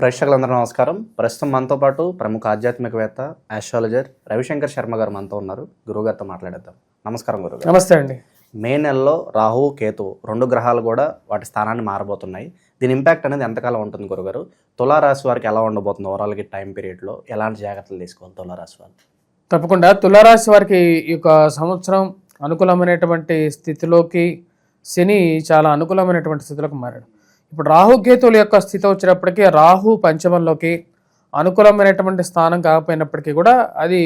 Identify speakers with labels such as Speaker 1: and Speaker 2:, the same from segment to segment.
Speaker 1: ప్రేక్షకులందరూ నమస్కారం. ప్రస్తుతం మనతో పాటు ప్రముఖ ఆధ్యాత్మికవేత్త ఆస్ట్రాలజర్ రవిశంకర్ శర్మ గారు మనతో ఉన్నారు. గురువుగారితో మాట్లాడేద్దాం. నమస్కారం గురుగారు
Speaker 2: నమస్తే అండి.
Speaker 1: మే నెలలో రాహు కేతు రెండు గ్రహాలు కూడా వాటి స్థానాన్ని మారబోతున్నాయి. దీని ఇంపాక్ట్ అనేది ఎంతకాలం ఉంటుంది గురుగారు తులారాశి వారికి ఎలా ఉండబోతుంది? ఓవరాల్గా టైం పీరియడ్లో ఎలాంటి జాగ్రత్తలు తీసుకోవాలి తులారాశి వారు?
Speaker 2: తప్పకుండా. తులారాశి వారికి ఈ యొక్క సంవత్సరం అనుకూలమైనటువంటి స్థితిలోకి శని చాలా అనుకూలమైనటువంటి స్థితిలోకి మారాడు. ఇప్పుడు రాహుకేతువుల యొక్క స్థితి వచ్చినప్పటికీ రాహు పంచమంలోకి అనుకూలమైనటువంటి స్థానం కాకపోయినప్పటికీ కూడా అది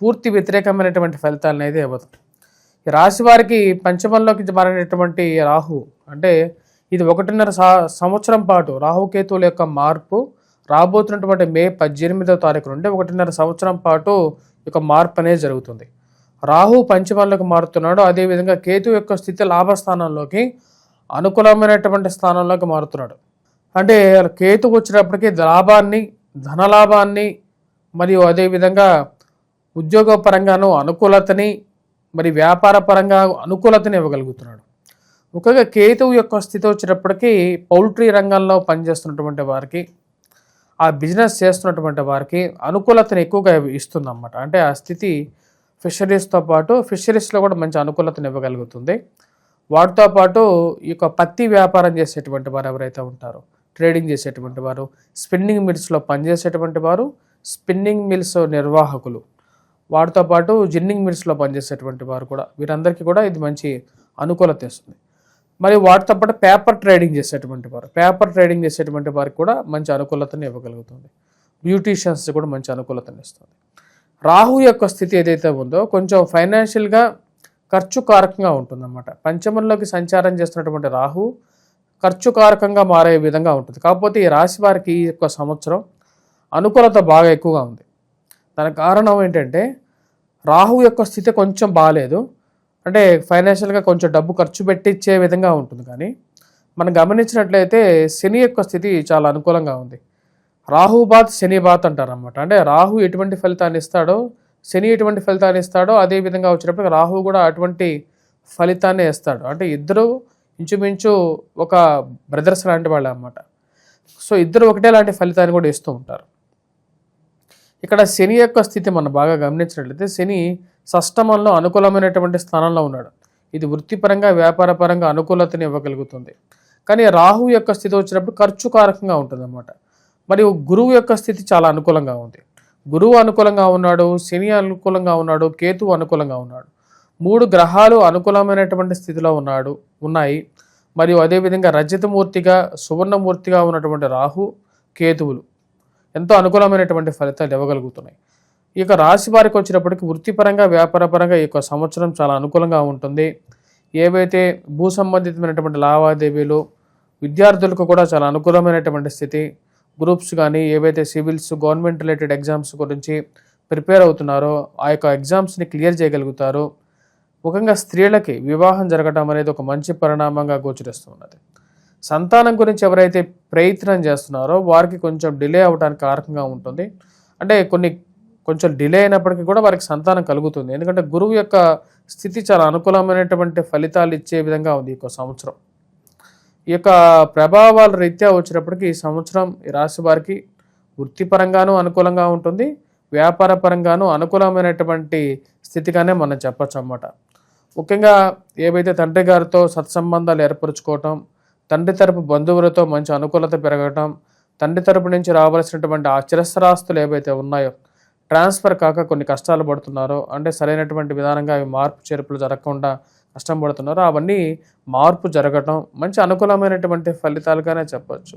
Speaker 2: పూర్తి వ్యతిరేకమైనటువంటి ఫలితాలు అనేది ఇవ్వదు. ఈ రాశి వారికి పంచమంలోకి మారినటువంటి రాహు అంటే ఇది ఒకటిన్నర సంవత్సరం పాటు రాహుకేతువుల యొక్క మార్పు రాబోతున్నటువంటి మే పద్దెనిమిదవ తారీఖు నుండి ఒకటిన్నర సంవత్సరం పాటు ఈ యొక్క మార్పు అనేది జరుగుతుంది. రాహు పంచమంలోకి మారుతున్నాడు అదేవిధంగా కేతు యొక్క స్థితి లాభస్థానంలోకి అనుకూలమైనటువంటి స్థానంలోకి మారుతున్నాడు. అంటే కేతు వచ్చినప్పటికీ లాభాన్ని ధనలాభాన్ని మరియు అదేవిధంగా ఉద్యోగపరంగాను అనుకూలతని మరి వ్యాపార పరంగా అనుకూలతని ఇవ్వగలుగుతున్నాడు. ముఖ్యంగా కేతువు యొక్క స్థితి వచ్చినప్పటికీ పౌల్ట్రీ రంగంలో పనిచేస్తున్నటువంటి వారికి ఆ బిజినెస్ చేస్తున్నటువంటి వారికి అనుకూలతను ఎక్కువగా ఇస్తుందన్నమాట. అంటే ఆ స్థితి ఫిషరీస్తో పాటు ఫిషరీస్లో కూడా మంచి అనుకూలతను ఇవ్వగలుగుతుంది. వాటితో పాటు ఈ యొక్క పత్తి వ్యాపారం చేసేటువంటి వారు ఎవరైతే ఉంటారో ట్రేడింగ్ చేసేటువంటి వారు స్పిన్నింగ్ మిల్స్లో పనిచేసేటువంటి వారు స్పిన్నింగ్ మిల్స్ నిర్వాహకులు వాటితో పాటు జిన్నింగ్ మిల్స్లో పనిచేసేటువంటి వారు కూడా వీరందరికీ కూడా ఇది మంచి అనుకూలత ఇస్తుంది. మరి వాటితో పాటు పేపర్ ట్రేడింగ్ చేసేటువంటి వారు పేపర్ ట్రేడింగ్ చేసేటువంటి వారికి కూడా మంచి అనుకూలతను ఇవ్వగలుగుతుంది. బ్యూటీషియన్స్ కూడా మంచి అనుకూలతను ఇస్తుంది. రాహు యొక్క స్థితి ఏదైతే ఉందో కొంచెం ఫైనాన్షియల్గా ఖర్చు కారకంగా ఉంటుందన్నమాట. పంచమంలోకి సంచారం చేస్తున్నటువంటి రాహు ఖర్చు కారకంగా మారే విధంగా ఉంటుంది. కాకపోతే ఈ రాశి వారికి ఈ యొక్క సంవత్సరం అనుకూలత బాగా ఎక్కువగా ఉంది. దానికి కారణం ఏంటంటే రాహు యొక్క స్థితి కొంచెం బాగాలేదు. అంటే ఫైనాన్షియల్గా కొంచెం డబ్బు ఖర్చు పెట్టించే విధంగా ఉంటుంది కానీ మనం గమనించినట్లయితే శని యొక్క స్థితి చాలా అనుకూలంగా ఉంది. రాహు బాత్ శని బాత్ అంటారు అంటే రాహు ఎటువంటి ఫలితాన్ని ఇస్తాడో శని ఎటువంటి ఫలితాన్ని ఇస్తాడో అదే విధంగా వచ్చినప్పుడు రాహు కూడా అటువంటి ఫలితాన్ని ఇస్తాడు. అంటే ఇద్దరు ఇంచుమించు ఒక బ్రదర్స్ లాంటి వాళ్ళు అన్నమాట. సో ఇద్దరు ఒకటే లాంటి ఫలితాన్ని కూడా ఇస్తూ ఉంటారు. ఇక్కడ శని యొక్క స్థితి మనం బాగా గమనించినట్లయితే శని షష్టమంలో అనుకూలమైనటువంటి స్థానంలో ఉన్నాడు. ఇది వృత్తిపరంగా వ్యాపారపరంగా అనుకూలతని ఇవ్వగలుగుతుంది. కానీ రాహు యొక్క స్థితి వచ్చినప్పుడు ఖర్చు కారకంగా ఉంటుందన్నమాట. మరియు గురువు యొక్క స్థితి చాలా అనుకూలంగా ఉంది. గురువు అనుకూలంగా ఉన్నాడు శని అనుకూలంగా ఉన్నాడు కేతు అనుకూలంగా ఉన్నాడు. మూడు గ్రహాలు అనుకూలమైనటువంటి స్థితిలో ఉన్నాడు ఉన్నాయి. మరియు అదేవిధంగా రజతమూర్తిగా సువర్ణమూర్తిగా ఉన్నటువంటి రాహు కేతువులు ఎంతో అనుకూలమైనటువంటి ఫలితాలు ఇవ్వగలుగుతున్నాయి. ఈ యొక్క రాశి వారికి వచ్చినప్పటికీ వృత్తిపరంగా వ్యాపారపరంగా ఈ యొక్క సంవత్సరం చాలా అనుకూలంగా ఉంటుంది. ఏవైతే భూ సంబంధితమైనటువంటి లావాదేవీలు విద్యార్థులకు కూడా చాలా అనుకూలమైనటువంటి స్థితి గ్రూప్స్ కానీ ఏవైతే సివిల్స్ గవర్నమెంట్ రిలేటెడ్ ఎగ్జామ్స్ గురించి ప్రిపేర్ అవుతున్నారో ఆ యొక్క ఎగ్జామ్స్ని క్లియర్ చేయగలుగుతారు. ముఖ్యంగా స్త్రీలకి వివాహం జరగడం అనేది ఒక మంచి పరిణామంగా గోచరిస్తున్నది. సంతానం గురించి ఎవరైతే ప్రయత్నం చేస్తున్నారో వారికి కొంచెం డిలే అవడానికి కారకంగా ఉంటుంది. అంటే కొన్ని కొంచెం డిలే అయినప్పటికీ కూడా వారికి సంతానం కలుగుతుంది. ఎందుకంటే గురువు యొక్క స్థితి చాలా అనుకూలమైనటువంటి ఫలితాలు ఇచ్చే విధంగా ఉంది ఈ సంవత్సరం. ఈ యొక్క ప్రభావాల రీత్యా వచ్చినప్పటికీ ఈ సంవత్సరం ఈ రాశి వారికి వృత్తిపరంగానూ అనుకూలంగా ఉంటుంది. వ్యాపార పరంగానూ అనుకూలమైనటువంటి స్థితిగానే మనం చెప్పచ్చు అన్నమాట. ముఖ్యంగా ఏవైతే తండ్రి గారితో సత్సంబంధాలు ఏర్పరచుకోవటం తండ్రి తరపు బంధువులతో మంచి అనుకూలత పెరగటం తండ్రి తరపు నుంచి రావాల్సినటువంటి ఆ చిరస్రాస్తులు ఏవైతే ఉన్నాయో ట్రాన్స్ఫర్ కాక కొన్ని కష్టాలు పడుతున్నారో అంటే సరైనటువంటి విధానంగా అవి మార్పు చేర్పులు జరగకుండా కష్టం పడుతున్నారో అవన్నీ మార్పు జరగటం మంచి అనుకూలమైనటువంటి ఫలితాలుగానే చెప్పచ్చు.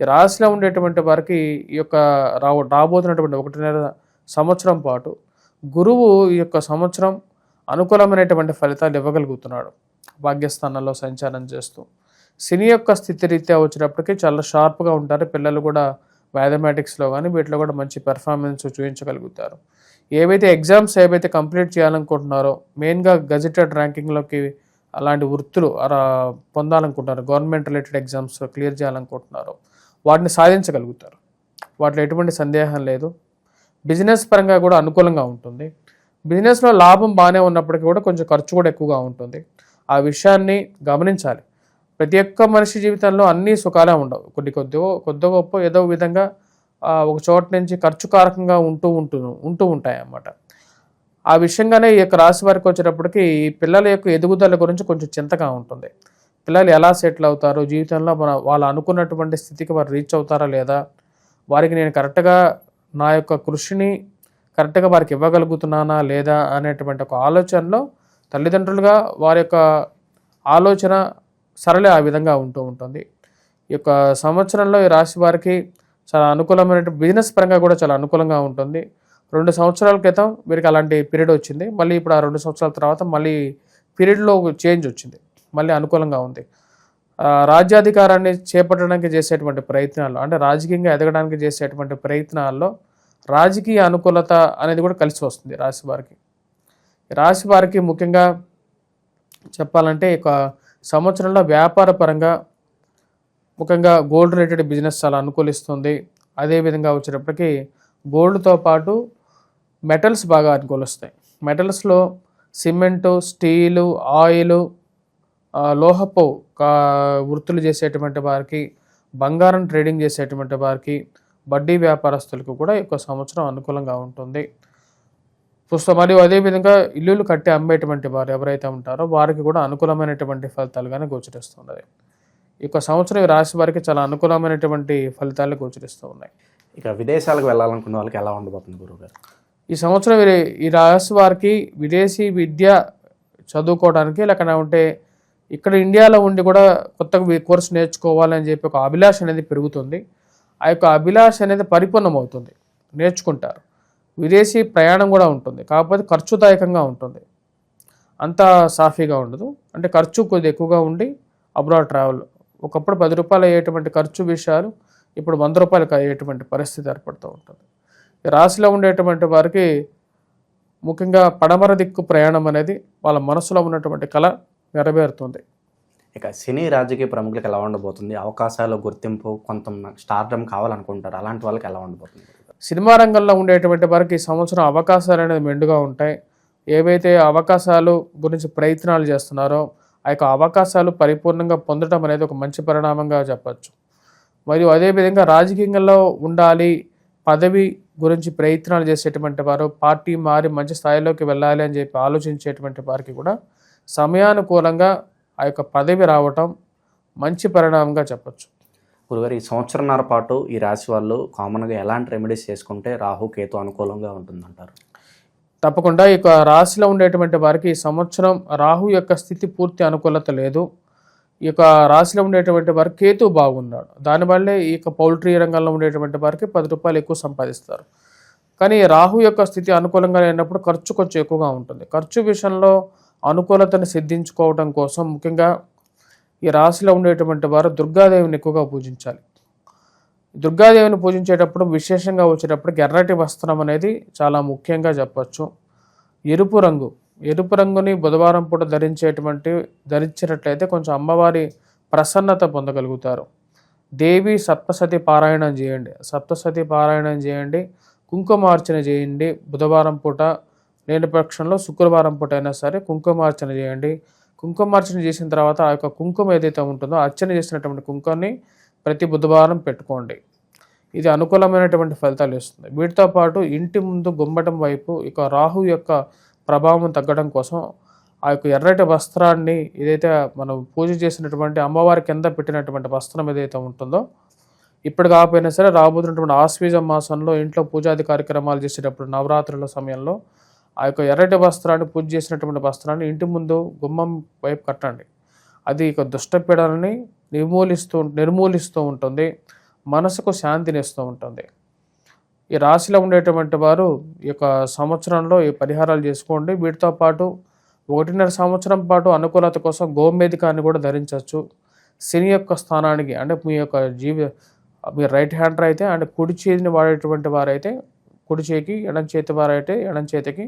Speaker 2: ఈ రాశిలో ఉండేటువంటి వారికి ఈ యొక్క రాబో రాబోతున్నటువంటి ఒకటిన్నర సంవత్సరం పాటు గురువు ఈ యొక్క సంవత్సరం అనుకూలమైనటువంటి ఫలితాలు ఇవ్వగలుగుతున్నాడు. భాగ్యస్థానంలో సంచారం చేస్తూ. శని యొక్క స్థితి రీత్యా వచ్చినప్పటికీ చాలా షార్ప్గా ఉంటారు. పిల్లలు కూడా మ్యాథమెటిక్స్లో కానీ వీటిలో కూడా మంచి పెర్ఫార్మెన్స్ చూపించగలుగుతారు. ఏవైతే ఎగ్జామ్స్ ఏవైతే కంప్లీట్ చేయాలనుకుంటున్నారో మెయిన్గా గజెటెడ్ ర్యాంకింగ్లోకి అలాంటి వృత్తులు అలా పొందాలనుకుంటున్నారు గవర్నమెంట్ రిలేటెడ్ ఎగ్జామ్స్ క్లియర్ చేయాలనుకుంటున్నారో వాటిని సాధించగలుగుతారు. వాటిలో ఎటువంటి సందేహం లేదు. బిజినెస్ పరంగా కూడా అనుకూలంగా ఉంటుంది. బిజినెస్లో లాభం బాగానే ఉన్నప్పటికీ కూడా కొంచెం ఖర్చు కూడా ఎక్కువగా ఉంటుంది. ఆ విషయాన్ని గమనించాలి. ప్రతి ఒక్క మనిషి జీవితంలో అన్ని సుఖాలే ఉండవు. కొన్ని కొద్దిగా కొద్ది గొప్ప ఏదో విధంగా ఒక చోట నుంచి ఖర్చుకారకంగా ఉంటూ ఉంటూ ఉంటూ ఉంటాయి అన్నమాట ఆ విషయంగానే ఈ యొక్క రాశి వారికి వచ్చేటప్పటికి ఈ పిల్లల యొక్క ఎదుగుదల గురించి కొంచెం చింతగా ఉంటుంది. పిల్లలు ఎలా సెటిల్ అవుతారు? జీవితంలో మన వాళ్ళు అనుకున్నటువంటి స్థితికి వారు రీచ్ అవుతారా లేదా? వారికి నేను కరెక్ట్గా నా యొక్క కృషిని కరెక్ట్గా వారికి ఇవ్వగలుగుతున్నానా లేదా అనేటువంటి ఒక ఆలోచనలో తల్లిదండ్రులుగా వారి యొక్క ఆలోచన సరళి ఆ విధంగా ఉంటూ ఉంటుంది. ఈ యొక్క సంవత్సరంలో ఈ రాశి వారికి చాలా అనుకూలమైన బిజినెస్ పరంగా కూడా చాలా అనుకూలంగా ఉంటుంది. రెండు సంవత్సరాల క్రితం వీరికి అలాంటి పీరియడ్ వచ్చింది. మళ్ళీ ఇప్పుడు ఆ రెండు సంవత్సరాల తర్వాత మళ్ళీ పీరియడ్లో చేంజ్ వచ్చింది. మళ్ళీ అనుకూలంగా ఉంది. రాజ్యాధికారాన్ని చేపట్టడానికి చేసేటువంటి ప్రయత్నాలు అంటే రాజకీయంగా ఎదగడానికి చేసేటువంటి ప్రయత్నాల్లో రాజకీయ అనుకూలత అనేది కూడా కలిసి వస్తుంది రాశి వారికి. రాశి వారికి ముఖ్యంగా చెప్పాలంటే ఒక సంవత్సరంలో వ్యాపార పరంగా ముఖ్యంగా గోల్డ్ రిలేటెడ్ బిజినెస్ చాలా అనుకూలిస్తుంది. అదేవిధంగా వచ్చేటప్పటికి గోల్డ్తో పాటు మెటల్స్ బాగా అనుకూలిస్తాయి. మెటల్స్లో సిమెంటు స్టీలు ఆయిల్ లోహపు కా- వృత్తులు చేసేటువంటి వారికి బంగారం ట్రేడింగ్ చేసేటువంటి వారికి వడ్డీ వ్యాపారస్తులకు కూడా ఈ సంవత్సరం అనుకూలంగా ఉంటుంది. పుస్త మరియు అదేవిధంగా ఇల్లులు కట్టి అమ్మేటువంటి వారు ఎవరైతే ఉంటారో వారికి కూడా అనుకూలమైనటువంటి ఫలితాలుగానే గోచరిస్తున్నది యొక్క సంవత్సరం ఈ రాశి వారికి చాలా అనుకూలమైనటువంటి ఫలితాలు గోచరిస్తూ ఉన్నాయి.
Speaker 1: ఇక విదేశాలకు వెళ్ళాలనుకున్న వాళ్ళకి ఎలా ఉండబోతుంది గురువుగారు
Speaker 2: ఈ సంవత్సరం ఈ రాశి వారికి విదేశీ విద్య చదువుకోవడానికి లేకపోతే ఉంటే ఇక్కడ ఇండియాలో ఉండి కూడా కొత్తగా వీ- కోర్సు నేర్చుకోవాలని చెప్పి ఒక అభిలాష అనేది పెరుగుతుంది. ఆ యొక్క అభిలాష అనేది పరిపూర్ణం అవుతుంది నేర్చుకుంటారు. విదేశీ ప్రయాణం కూడా ఉంటుంది. కాకపోతే ఖర్చుదాయకంగా ఉంటుంది. అంత సాఫీగా ఉండదు. అంటే ఖర్చు కొద్దిగా ఎక్కువగా ఉండి అబ్రాడ్ ట్రావెల్ ఒకప్పుడు పది రూపాయలు అయ్యేటువంటి ఖర్చు విషయాలు ఇప్పుడు వంద రూపాయలకు అయ్యేటువంటి పరిస్థితి ఏర్పడుతూ ఉంటుంది. ఈ రాశిలో ఉండేటువంటి వారికి ముఖ్యంగా పడమర దిక్కు ప్రయాణం అనేది వాళ్ళ మనసులో ఉన్నటువంటి కళ నెరవేరుతుంది.
Speaker 1: ఇక సినీ రాజకీయ ప్రముఖులకు ఎలా ఉండబోతుంది? అవకాశాలు గుర్తింపు కొంత స్టార్డమ్ కావాలనుకుంటారు. అలాంటి వాళ్ళకి ఎలా ఉండబోతుంది?
Speaker 2: సినిమా రంగంలో ఉండేటువంటి వారికి ఈ సంవత్సరం అవకాశాలు అనేది మెండుగా ఉంటాయి. ఏవైతే అవకాశాలు గురించి ప్రయత్నాలు చేస్తున్నారో ఆ యొక్క అవకాశాలు పరిపూర్ణంగా పొందడం అనేది ఒక మంచి పరిణామంగా చెప్పచ్చు. మరియు అదేవిధంగా రాజకీయంలో ఉండాలి పదవి గురించి ప్రయత్నాలు చేసేటువంటి వారు పార్టీ మారి మంచి స్థాయిలోకి వెళ్ళాలి అని చెప్పి ఆలోచించేటువంటి వారికి కూడా సమయానుకూలంగా ఆ యొక్క పదవి రావటం మంచి పరిణామంగా చెప్పచ్చు.
Speaker 1: గురుగారు ఈ సంవత్సరంన్నర పాటు ఈ రాశి వాళ్ళు కామన్గా ఎలాంటి రెమెడీస్ చేసుకుంటే రాహు కేతు అనుకూలంగా ఉంటుందంటారు?
Speaker 2: తప్పకుండా ఈ రాశిలో ఉండేటువంటి వారికి ఈ సంవత్సరం రాహు యొక్క స్థితి పూర్తి అనుకూలత లేదు. ఈ యొక్క రాశిలో ఉండేటువంటి వారికి కేతు బాగున్నాడు. దానివల్లే ఈ యొక్క పౌల్ట్రీ రంగంలో ఉండేటువంటి వారికి పది రూపాయలు ఎక్కువ సంపాదిస్తారు. కానీ రాహు యొక్క స్థితి అనుకూలంగా లేనప్పుడు ఖర్చు కొంచెం ఎక్కువగా ఉంటుంది. ఖర్చు విషయంలో అనుకూలతను సిద్ధించుకోవడం కోసం ముఖ్యంగా ఈ రాశిలో ఉండేటువంటి వారు దుర్గాదేవిని ఎక్కువగా పూజించాలి. దుర్గాదేవిని పూజించేటప్పుడు విశేషంగా వచ్చేటప్పటికి ఎర్రటి వస్త్రం అనేది చాలా ముఖ్యంగా చెప్పచ్చు. ఎరుపు రంగు. ఎరుపు రంగుని బుధవారం పూట ధరించేటువంటి ధరించినట్లయితే కొంచెం అమ్మవారి ప్రసన్నత పొందగలుగుతారు. దేవి సప్తసతి పారాయణం చేయండి. సప్తసతి పారాయణం చేయండి. కుంకుమార్చన చేయండి. బుధవారం పూట లేని పక్షంలో శుక్రవారం పూట అయినా సరే కుంకుమార్చన చేయండి. కుంకుమార్చన చేసిన తర్వాత ఆ యొక్క కుంకుమ ఏదైతే ఉంటుందో అర్చన చేసినటువంటి కుంకుమని ప్రతి బుధవారం పెట్టుకోండి. ఇది అనుకూలమైనటువంటి ఫలితాలు ఇస్తుంది. వీటితో పాటు ఇంటి ముందు గుమ్మటం వైపు ఇక రాహు యొక్క ప్రభావం తగ్గడం కోసం ఆ యొక్క ఎర్రటి వస్త్రాన్ని ఏదైతే మనం పూజ చేసినటువంటి అమ్మవారి కింద పెట్టినటువంటి వస్త్రం ఏదైతే ఉంటుందో ఇప్పుడు కాకపోయినా సరే రాబోతున్నటువంటి ఆశ్వీజ మాసంలో ఇంట్లో పూజాది కార్యక్రమాలు చేసేటప్పుడు నవరాత్రుల సమయంలో ఆ యొక్క ఎర్రటి వస్త్రాన్ని పూజ చేసినటువంటి వస్త్రాన్ని ఇంటి ముందు గుమ్మం వైపు కట్టండి. అది ఇక దుష్టపీడలని నిర్మూలిస్తూ నిర్మూలిస్తూ ఉంటుంది. మనసుకు శాంతిని ఇస్తూ ఉంటుంది. ఈ రాశిలో ఉండేటువంటి వారు ఈ యొక్క సంవత్సరంలో ఈ పరిహారాలు చేసుకోండి. వీటితో పాటు ఒకటిన్నర సంవత్సరం పాటు అనుకూలత కోసం గోమేధికాన్ని కూడా ధరించవచ్చు. శని యొక్క స్థానానికి అంటే మీ యొక్క జీవి మీ రైట్ హ్యాండర్ అయితే అంటే కుడి చేతిని వాడేటువంటి వారైతే కుడి చేతికి ఎడం చేతి వారైతే ఎడం చేతికి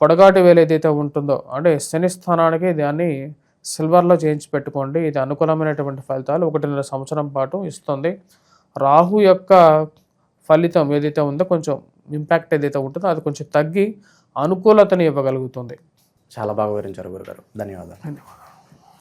Speaker 2: పొడగాటి వేలు ఏదైతే ఉంటుందో అంటే శని స్థానానికి దాన్ని సిల్వర్లో చేయించి పెట్టుకోండి ఇది అనుకూలమైనటువంటి ఫలితాలు ఒకటిన్నర సంవత్సరం పాటు ఇస్తుంది. రాహు యొక్క ఫలితం ఏదైతే ఉందో కొంచెం ఇంపాక్ట్ ఏదైతే ఉంటుందో అది కొంచెం తగ్గి అనుకూలతని ఇవ్వగలుగుతుంది.
Speaker 1: చాలా బాగా వివరించారు గురుగారు. ధన్యవాదాలు.
Speaker 2: ధన్యవాదాలు.